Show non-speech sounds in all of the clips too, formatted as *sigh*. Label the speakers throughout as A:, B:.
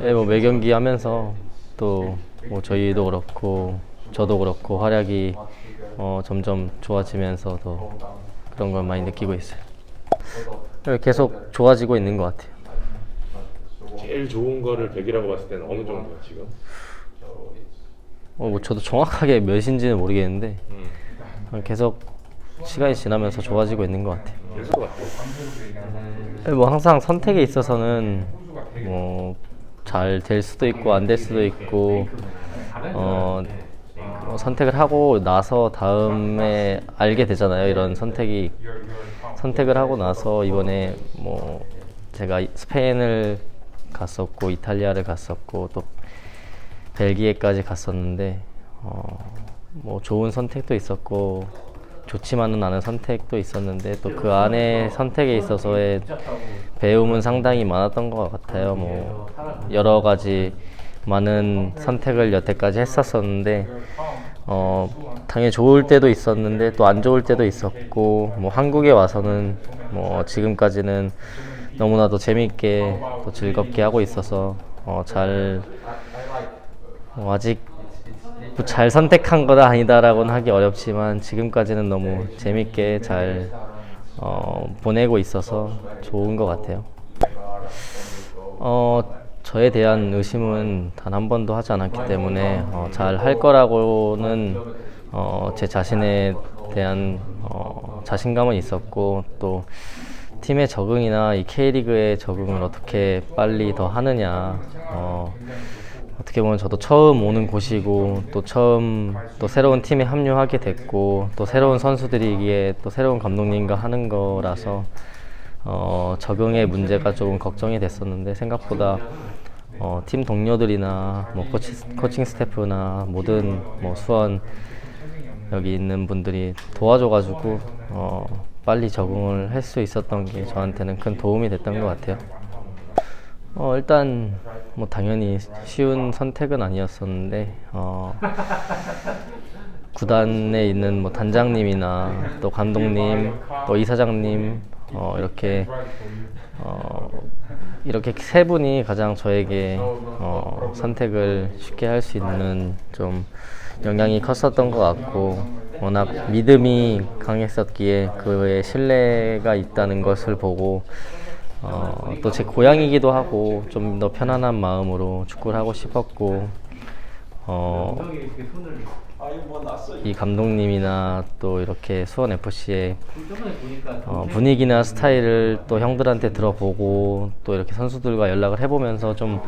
A: 네, 뭐 매경기 하면서 또 뭐 저희도 그렇고 저도 그렇고 활약이 어, 점점 좋아지면서 더 그런 걸 많이 느끼고 있어요. 계속 좋아지고 있는 것 같아요.
B: 제일 좋은 거를 100이라고 봤을 때는 어느 정도야 지금?
A: 어, 뭐 저도 정확하게 몇인지는 모르겠는데
B: 음.
A: 어, 계속 시간이 지나면서 좋아지고 있는 것 같아요. 네, 뭐 항상 선택에 있어서는 뭐 잘 될 수도 있고 안 될 수도 있고 어, 뭐 선택을 하고 나서 다음에 알게 되잖아요. 이런 선택이 선택을 하고 나서 이번에 뭐 제가 스페인을 갔었고 이탈리아를 갔었고 또 벨기에까지 갔었는데 어, 뭐 좋은 선택도 있었고 좋지만은 않은 선택도 있었는데 또 그 안에 선택에 있어서의 배움은 상당히 많았던 것 같아요. 뭐 여러 가지 많은 선택을 여태까지 했었었는데 어 당연히 좋을 때도 있었는데 또 안 좋을 때도 있었고 뭐 한국에 와서는 뭐 지금까지는 너무나도 재미있게 또 즐겁게 하고 있어서 어 잘 어, 아직 뭐 잘 선택한 거다 아니다라고는 하기 어렵지만 지금까지는 너무 재밌게 잘 어, 보내고 있어서 좋은 것 같아요. 어, 저에 대한 의심은 단 한 번도 하지 않았기 때문에 어, 잘할 거라고는 어, 제 자신에 대한 어, 자신감은 있었고 또 팀의 적응이나 이 K리그의 적응을 어떻게 빨리 더 하느냐 어, 어떻게 보면 저도 처음 오는 곳이고 또 처음 또 새로운 팀에 합류하게 됐고 또 새로운 선수들이기에 또 새로운 감독님과 하는 거라서 어, 적응의 문제가 조금 걱정이 됐었는데 생각보다 어, 팀 동료들이나 뭐 코치, 코칭 스태프나 모든 뭐 수원 여기 있는 분들이 도와줘가지고 어, 빨리 적응을 할 수 있었던 게 저한테는 큰 도움이 됐던 것 같아요. 어, 일단 뭐 당연히 쉬운 선택은 아니었었는데 어, 구단에 있는 뭐 단장님이나 또 감독님 또 이사장님 어, 이렇게 어, 이렇게 세 분이 가장 저에게 어, 선택을 쉽게 할 수 있는 좀 영향이 컸었던 것 같고 워낙 믿음이 강했었기에 그의 신뢰가 있다는 것을 보고 어, 또 제 고향이기도 하고 좀 더 편안한 마음으로 축구를 하고 싶었고 어, 이 감독님이나 또 이렇게 수원 FC의 어, 분위기나 스타일을 또 형들한테 들어보고 또 이렇게 선수들과 연락을 해보면서 좀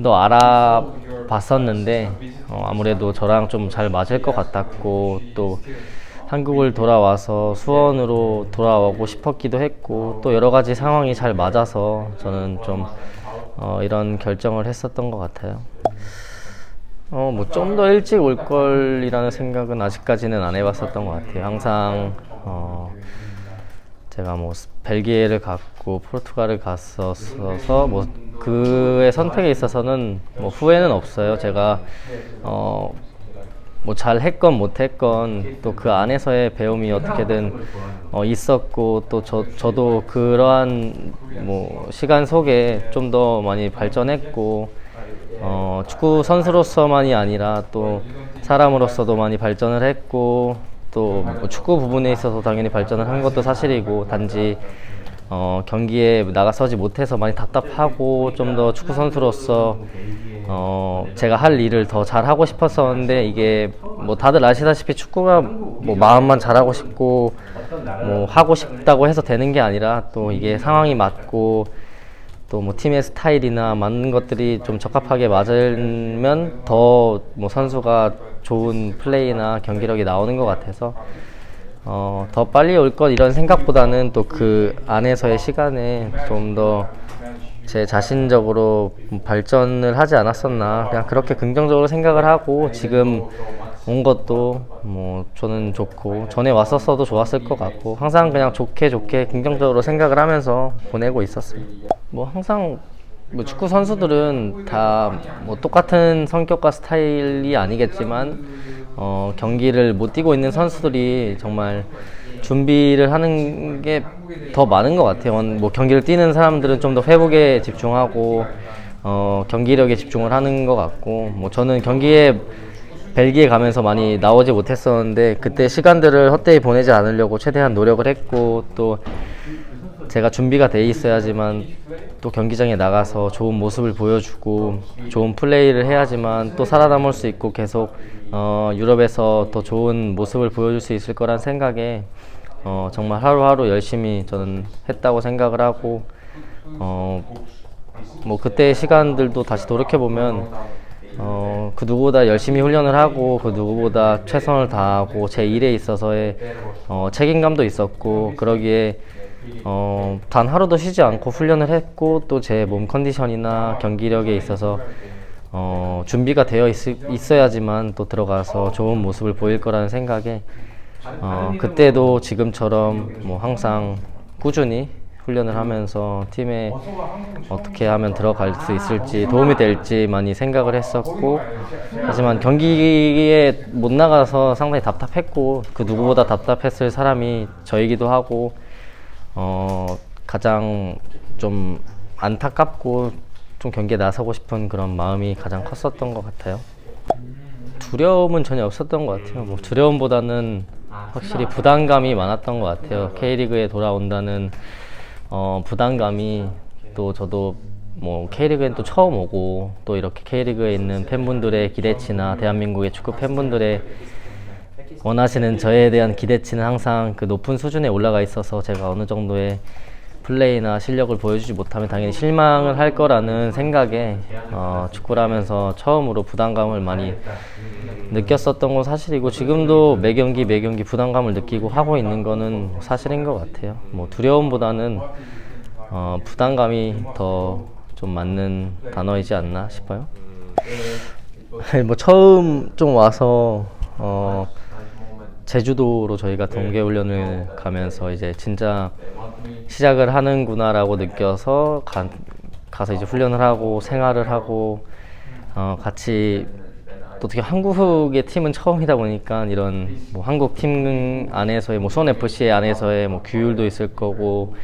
A: 더 알아봤었는데 어, 아무래도 저랑 좀 잘 맞을 것 같았고 또 한국을 돌아와서 수원으로 돌아오고 싶었기도 했고 또 여러 가지 상황이 잘 맞아서 저는 좀 어, 이런 결정을 했었던 것 같아요. 어, 뭐 좀 더 일찍 올 걸이라는 생각은 아직까지는 안 해봤었던 것 같아요. 항상 어, 제가 뭐 스- 벨기에를 갔고 포르투갈을 갔었어서 뭐 그의 선택에 있어서는 뭐 후회는 없어요. 제가 어, 뭐 잘 했건 못 했건 또 그 안에서의 배움이 어떻게든 어, 있었고 또 저, 저도 그러한 뭐 시간 속에 좀 더 많이 발전했고 어, 축구 선수로서만이 아니라 또 사람으로서도 많이 발전을 했고 또 뭐 축구 부분에 있어서 당연히 발전을 한 것도 사실이고 단지 어, 경기에 나가서지 못해서 많이 답답하고 좀 더 축구 선수로서 어, 제가 할 일을 더 잘하고 싶었었는데 이게 뭐 다들 아시다시피 축구가 뭐 마음만 잘하고 싶고 뭐 하고 싶다고 해서 되는 게 아니라 또 이게 상황이 맞고 또 뭐 팀의 스타일이나 맞는 것들이 좀 적합하게 맞으면 더 뭐 선수가 좋은 플레이나 경기력이 나오는 것 같아서 어, 더 빨리 올 것 이런 생각보다는 또 그 안에서의 시간에 좀더 제 자신적으로 발전을 하지 않았었나 그냥 그렇게 긍정적으로 생각을 하고 지금 온 것도 뭐 저는 좋고 전에 왔었어도 좋았을 것 같고 항상 그냥 좋게 좋게 긍정적으로 생각을 하면서 보내고 있었어요. 뭐 항상 뭐 축구 선수들은 다 뭐 똑같은 성격과 스타일이 아니겠지만 어, 경기를 못 뛰고 있는 선수들이 정말 준비를 하는 게 더 많은 것 같아요. 뭐 경기를 뛰는 사람들은 좀 더 회복에 집중하고 어, 경기력에 집중을 하는 것 같고 뭐 저는 경기에 벨기에 가면서 많이 나오지 못했었는데 그때 시간들을 헛되이 보내지 않으려고 최대한 노력을 했고 또 제가 준비가 돼 있어야지만 또 경기장에 나가서 좋은 모습을 보여주고 좋은 플레이를 해야지만 또 살아남을 수 있고 계속 어, 유럽에서 더 좋은 모습을 보여줄 수 있을 거란 생각에 어, 정말 하루하루 열심히 저는 했다고 생각을 하고 어, 뭐 그때 시간들도 다시 돌이켜 보면 어, 그 누구보다 열심히 훈련을 하고 그 누구보다 최선을 다하고 제 일에 있어서의 어, 책임감도 있었고 그러기에 어, 단 하루도 쉬지 않고 훈련을 했고 또 제 몸 컨디션이나 경기력에 있어서 어, 준비가 되어 있, 어야지만또 들어가서 좋은 모습을 보일 거라는 생각에 어, 그때도 지금처럼 뭐 항상 꾸준히 훈련을 하면서 팀에 어떻게 하면 들어갈 수 있을지 도움이 될지 많이 생각을 했었고 하지만 경기에 못 나가서 상당히 답답했고 그 누구보다 답답했을 사람이 저이기도 하고 어, 가장 좀 안타깝고 좀 경기에 나서고 싶은 그런 마음이 가장 컸었던 것 같아요. 두려움은 전혀 없었던 것 같아요. 뭐 두려움보다는 확실히 부담감이 많았던 것 같아요. K리그에 돌아온다는 어, 부담감이 또 저도 뭐 K리그엔 또 처음 오고 또 이렇게 K리그에 있는 팬분들의 기대치나 대한민국의 축구 팬분들의 원하시는 저에 대한 기대치는 항상 그 높은 수준에 올라가 있어서 제가 어느 정도의 플레이나 실력을 보여주지 못하면 당연히 실망을 할 거라는 생각에 어, 축구를 하면서 처음으로 부담감을 많이 느꼈었던 건 사실이고 지금도 매 경기 매 경기 부담감을 느끼고 하고 있는 거는 사실인 것 같아요. 뭐 두려움보다는 어, 부담감이 더 좀 맞는 단어이지 않나 싶어요. *laughs* 뭐 처음 좀 와서 어, 제주도로 저희가 동계 훈련을 가면서 이제 진짜 시작을 하는구나라고 느껴서 가, 가서 이제 훈련을 하고 생활을 하고 어, 같이 또 어떻게 한국의 팀은 처음이다 보니까 이런 뭐 한국 팀 안에서의 뭐 수원 FC 안에서의 뭐 규율도 있을 거고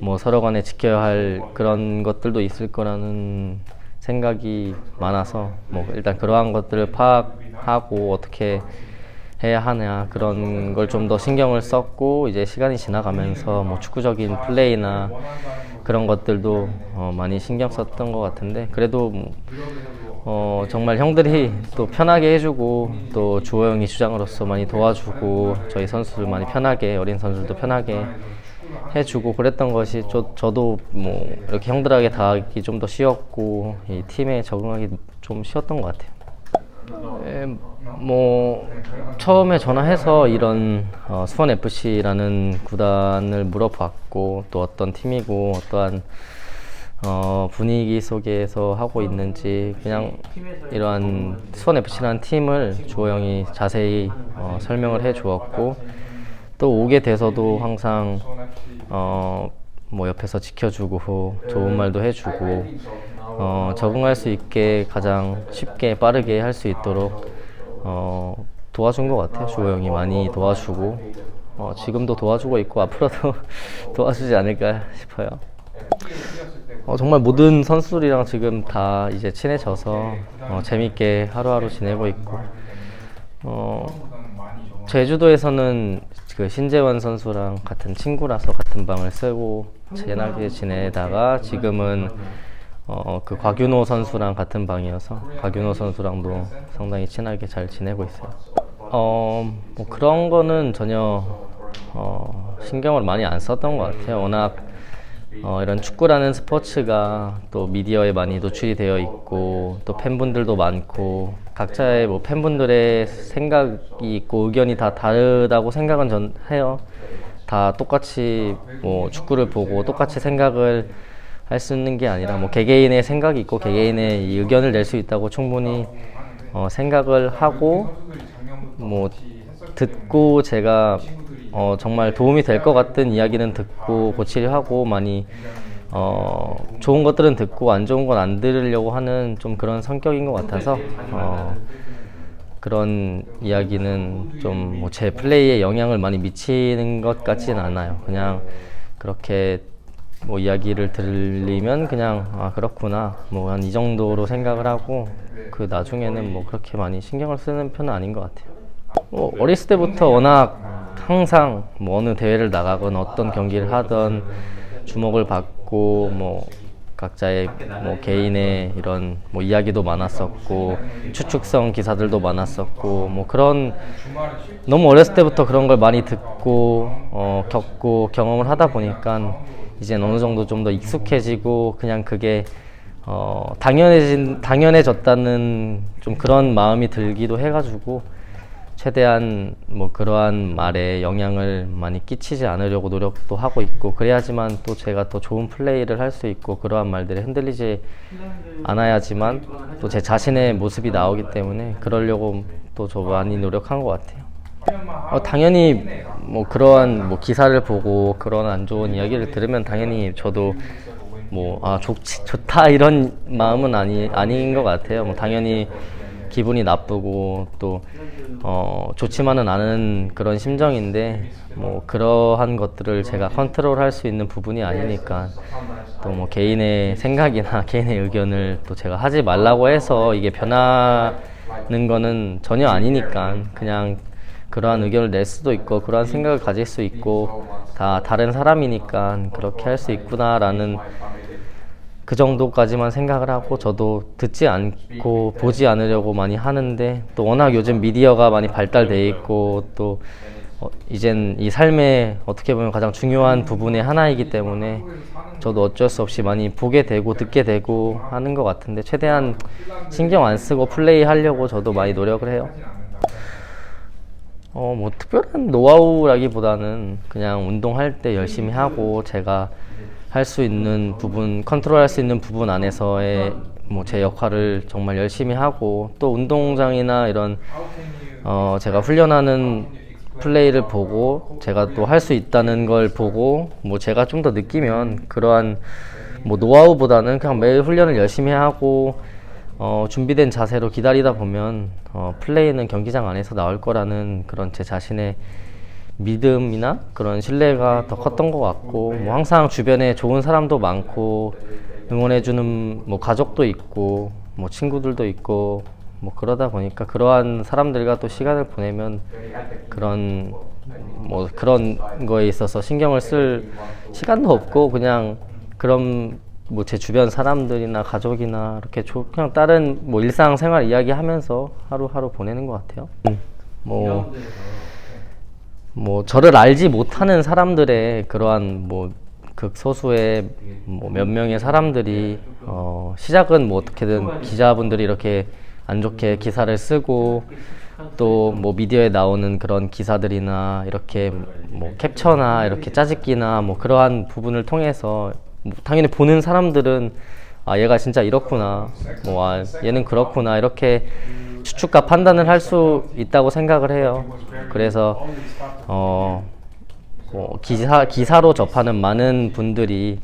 A: 뭐 서로 간에 지켜야 할 그런 것들도 있을 거라는 생각이 많아서 뭐 일단 그러한 것들을 파악하고 어떻게 해야 하냐 그런 걸 좀 더 신경을 썼고 이제 시간이 지나가면서 뭐 축구적인 플레이나 그런 것들도 어 많이 신경 썼던 것 같은데 그래도 뭐 어 정말 형들이 또 편하게 해주고 또 주호 형이 주장으로서 많이 도와주고 저희 선수들 많이 편하게 어린 선수들도 편하게 해주고 그랬던 것이 저, 저도 뭐 이렇게 형들에게 닿기 좀더 쉬웠고 이 팀에 적응하기 좀 쉬웠던 것 같아요. 에, 뭐 처음에 전화해서 이런 어, 수원 FC라는 구단을 물어봤고 또 어떤 팀이고 어떠한 어, 분위기 속에서 하고 있는지 그냥 이러한 수원 FC라는 팀을 형이 자세히 어, 설명을 해 주었고 또 오게 돼서도 항상 어, 뭐 옆에서 지켜주고 좋은 말도 해주고 어, 적응할 수 있게 가장 쉽게 빠르게 할 수 있도록 어, 도와준 것 같아요. 주호 형이 많이 도와주고 어, 지금도 도와주고 있고 앞으로도 *laughs* 도와주지 않을까 싶어요. 어, 정말 모든 선수들이랑 지금 다 이제 친해져서 어, 재밌게 하루하루 지내고 있고 어, 제주도에서는 그 신재원 선수랑 같은 친구라서 같은 방을 쓰고 친하게 지내다가 지금은 어, 그 곽윤호 선수랑 같은 방이어서 곽윤호 선수랑도 상당히 친하게 잘 지내고 있어요. 어, 뭐 그런 거는 전혀 어, 신경을 많이 안 썼던 것 같아요. 워낙 어, 이런 축구라는 스포츠가 또 미디어에 많이 노출이 되어 있고 또 팬분들도 많고 각자의 뭐 팬분들의 생각이 있고 의견이 다 다르다고 생각은 전 해요. 다 똑같이 뭐 축구를 보고 똑같이 생각을 할 수 있는 게 아니라 뭐 개개인의 생각이 있고 개개인의 이 의견을 낼 수 있다고 충분히 어, 생각을 하고 뭐 듣고 제가 어, 정말 도움이 될 것 같은 이야기는 듣고 고치려 하고 많이 어, 좋은 것들은 듣고 안 좋은 건 안 들으려고 하는 좀 그런 성격인 것 같아서 어, 그런 이야기는 좀뭐제 플레이에 영향을 많이 미치는 것 같지는 않아요. 그냥 그렇게 뭐 이야기를 들리면 그냥 아 그렇구나 뭐 한 이 정도로 생각을 하고 그 나중에는 뭐 그렇게 많이 신경을 쓰는 편은 아닌 것 같아요. 뭐 어렸을 때부터 워낙 항상 뭐 어느 대회를 나가건 어떤 경기를 하던 주목을 받고 뭐 각자의 뭐 개인의 이런 뭐 이야기도 많았었고 추측성 기사들도 많았었고 뭐 그런 너무 어렸을 때부터 그런 걸 많이 듣고 어, 겪고 경험을 하다 보니까 이제 어느 정도 좀 더 익숙해지고 그냥 그게 어, 당연해진 당연해졌다는 좀 그런 마음이 들기도 해가지고 최대한 뭐 그러한 말에 영향을 많이 끼치지 않으려고 노력도 하고 있고 그래야지만 또 제가 더 좋은 플레이를 할 수 있고 그러한 말들에 흔들리지 않아야지만 또 제 자신의 모습이 나오기 때문에 그러려고 또 저 많이 노력한 것 같아요. 어, 당연히 뭐 그러한 뭐 기사를 보고 그런 안 좋은 이야기를 들으면 당연히 저도 뭐아 좋지 좋다 이런 마음은 아니 아닌 것 같아요. 뭐 당연히 기분이 나쁘고 또 어, 좋지만은 않은 그런 심정인데 뭐 그러한 것들을 제가 컨트롤할 수 있는 부분이 아니니까 또 뭐 개인의 생각이나 *laughs* 개인의 의견을 또 제가 하지 말라고 해서 이게 변하는 거는 전혀 아니니까 그냥 그러한 의견을 낼 수도 있고 그러한 생각을 가질 수 있고 다 다른 사람이니까 그렇게 할 수 있구나라는 그 정도까지만 생각을 하고 저도 듣지 않고 보지 않으려고 많이 하는데 또 워낙 요즘 미디어가 많이 발달돼 있고 또 어, 이젠 이 삶의 어떻게 보면 가장 중요한 부분의 하나이기 때문에 저도 어쩔 수 없이 많이 보게 되고 듣게 되고 하는 것 같은데 최대한 신경 안 쓰고 플레이 하려고 저도 많이 노력을 해요. 어, 뭐 특별한 노하우라기보다는 그냥 운동할 때 열심히 하고 제가 할 수 있는 부분, 컨트롤할 수 있는 부분 안에서의 뭐 제 역할을 정말 열심히 하고 또 운동장이나 이런 어, 제가 훈련하는 플레이를 보고 제가 또 할 수 있다는 걸 보고 뭐 제가 좀 더 느끼면 그러한 뭐 노하우보다는 그냥 매일 훈련을 열심히 하고 어, 준비된 자세로 기다리다 보면 어, 플레이는 경기장 안에서 나올 거라는 그런 제 자신의 믿음이나 그런 신뢰가 더 컸던 것 같고 뭐 항상 주변에 좋은 사람도 많고 응원해주는 뭐 가족도 있고 뭐 친구들도 있고 뭐 그러다 보니까 그러한 사람들과 또 시간을 보내면 그런 뭐 그런 거에 있어서 신경을 쓸 시간도 없고 그냥 그런 뭐 제 주변 사람들이나 가족이나 이렇게 조, 그냥 다른 뭐 일상생활 이야기하면서 하루하루 보내는 것 같아요. 음, 뭐, 뭐 저를 알지 못하는 사람들의 그러한 뭐 극소수의 뭐 몇 명의 사람들이 어, 시작은 뭐 어떻게든 기자분들이 이렇게 안 좋게 기사를 쓰고 또 뭐 미디어에 나오는 그런 기사들이나 이렇게 뭐 캡처나 이렇게 짜집기나 뭐 그러한 부분을 통해서 뭐 당연히 보는 사람들은 아 얘가 진짜 이렇구나 뭐 아, 얘는 그렇구나 이렇게 추측과 판단을 할 수 있다고 생각을 해요. 그래서 어, 뭐 기사 기사로 접하는 많은 분들이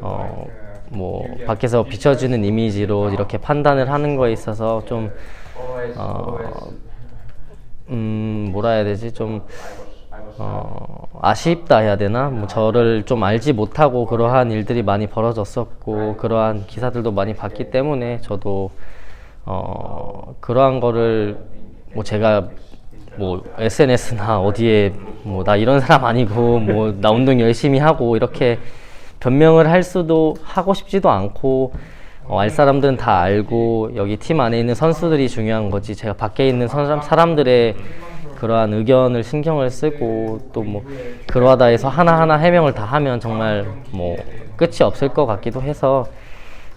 A: 어, 뭐 밖에서 비춰지는 이미지로 이렇게 판단을 하는 거에 있어서 좀 어, 음, 뭐라 해야 되지? 좀, 어, 아쉽다 해야 되나? 뭐 저를 좀 알지 못하고 그러한 일들이 많이 벌어졌었고, 그러한 기사들도 많이 봤기 때문에 저도, 어, 그러한 거를, 뭐 제가, 뭐 SNS나 어디에, 뭐 나 이런 사람 아니고, 뭐 나 운동 열심히 하고, 이렇게 변명을 할 수도 하고 싶지도 않고, 어, 알 사람들은 다 알고 여기 팀 안에 있는 선수들이 중요한 거지 제가 밖에 있는 선- 사람들의 그러한 의견을 신경을 쓰고 또 뭐 그러하다 해서 하나하나 해명을 다 하면 정말 뭐 끝이 없을 것 같기도 해서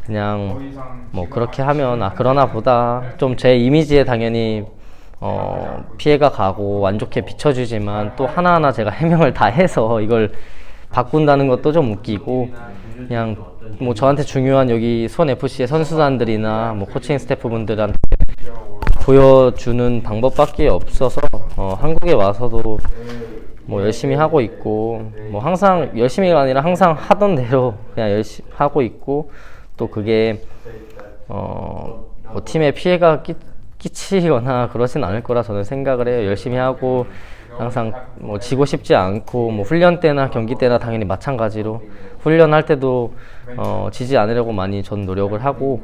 A: 그냥 뭐 그렇게 하면 아 그러나 보다. 좀 제 이미지에 당연히 어 피해가 가고 안 좋게 비춰주지만 또 하나하나 제가 *laughs* 해명을 다 해서 이걸 바꾼다는 것도 좀 웃기고 그냥 뭐 저한테 중요한 여기 수원 FC의 선수단들이나 뭐 코칭 스태프분들한테 보여주는 방법밖에 없어서 어, 한국에 와서도 뭐 열심히 하고 있고 뭐 항상 열심히가 아니라 항상 하던 대로 그냥 열심히 하고 있고 또 그게 어, 뭐 팀에 피해가 끼, 끼치거나 그러진 않을 거라 저는 생각을 해요. 열심히 하고 항상 뭐 지고 싶지 않고 뭐 훈련 때나 경기 때나 당연히 마찬가지로 훈련할 때도 어, 지지 않으려고 많이 전 노력을 하고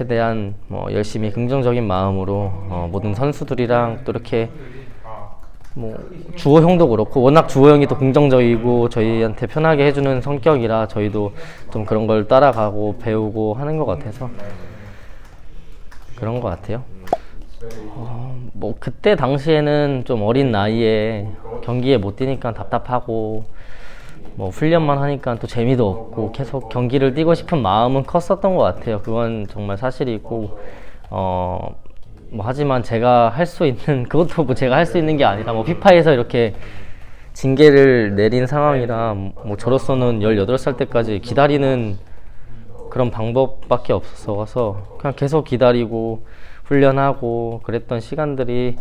A: 최대한 뭐 열심히 긍정적인 마음으로 어, 모든 선수들이랑 또 이렇게 뭐 주호 형도 그렇고 워낙 주호 형이 또 긍정적이고 저희한테 편하게 해주는 성격이라 저희도 좀 그런 걸 따라가고 배우고 하는 것 같아서 그런 것 같아요. 어, 뭐 그때 당시에는 좀 어린 나이에 경기에 못 뛰니까 답답하고 뭐 훈련만 하니까 또 재미도 없고 계속 경기를 뛰고 싶은 마음은 컸었던 것 같아요. 그건 정말 사실이고 어. 뭐 하지만 제가 할 수 있는 *laughs* 그것도 뭐 제가 할 수 있는 게 아니라 뭐 피파에서 이렇게 징계를 내린 상황이라 뭐 저로서는 18살 때까지 기다리는 그런 방법밖에 없어서 그냥 계속 기다리고 훈련하고 그랬던 시간들이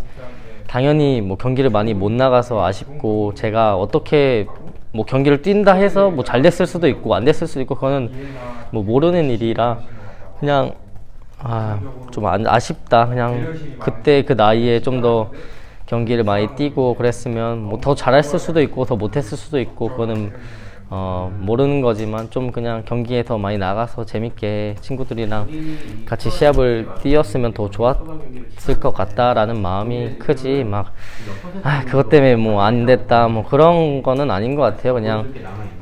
A: 당연히 뭐 경기를 많이 못 나가서 아쉽고 제가 어떻게 뭐 경기를 뛴다 해서 뭐 잘 됐을 수도 있고 안 됐을 수도 있고 그거는 뭐 모르는 일이라 그냥 아 좀 아 쉽다. 그냥 그때 그 나이에 좀 더 경기를 많이 뛰고 그랬으면 뭐 더 잘했을 수도 있고 더 못했을 수도 있고 그거는 어 모르는 거지만 좀 그냥 경기에 더 많이 나가서 재밌게 친구들이랑 같이 시합을 뛰었으면 더 좋았을 것 같다라는 마음이 크지. 막 아 그것 때문에 뭐 안 됐다. 뭐 그런 거는 아닌 것 같아요. 그냥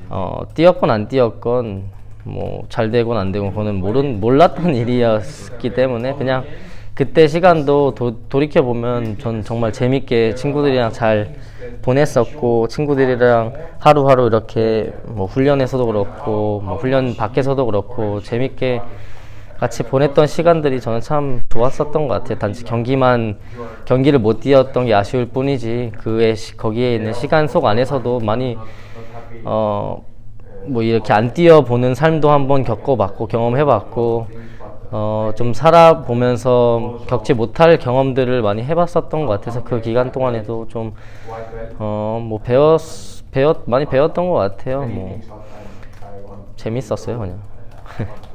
A: 어 뛰었건 안 뛰었건 뭐 잘 되건 안 되건 그거는 모른 몰랐던 일이었기 때문에 그냥 그때 시간도 도, 돌이켜 보면 전 정말 재밌게 친구들이랑 잘 보냈었고 친구들이랑 하루하루 이렇게 뭐 훈련에서도 그렇고 뭐 훈련 밖에서도 그렇고 재밌게 같이 보냈던 시간들이 저는 참 좋았었던 것 같아요. 단지 경기만 경기를 못 뛰었던 게 아쉬울 뿐이지 그에 시- 거기에 있는 시간 속 안에서도 많이 어 뭐 이렇게 안 뛰어 보는 삶도 한번 겪어봤고 경험해봤고 어 좀 살아보면서 겪지 못할 경험들을 많이 해봤었던 것 같아서 그 기간 동안에도 좀 어 뭐 배웠 배웠 많이 배웠던 것 같아요. 뭐 재밌었어요 그냥. *laughs*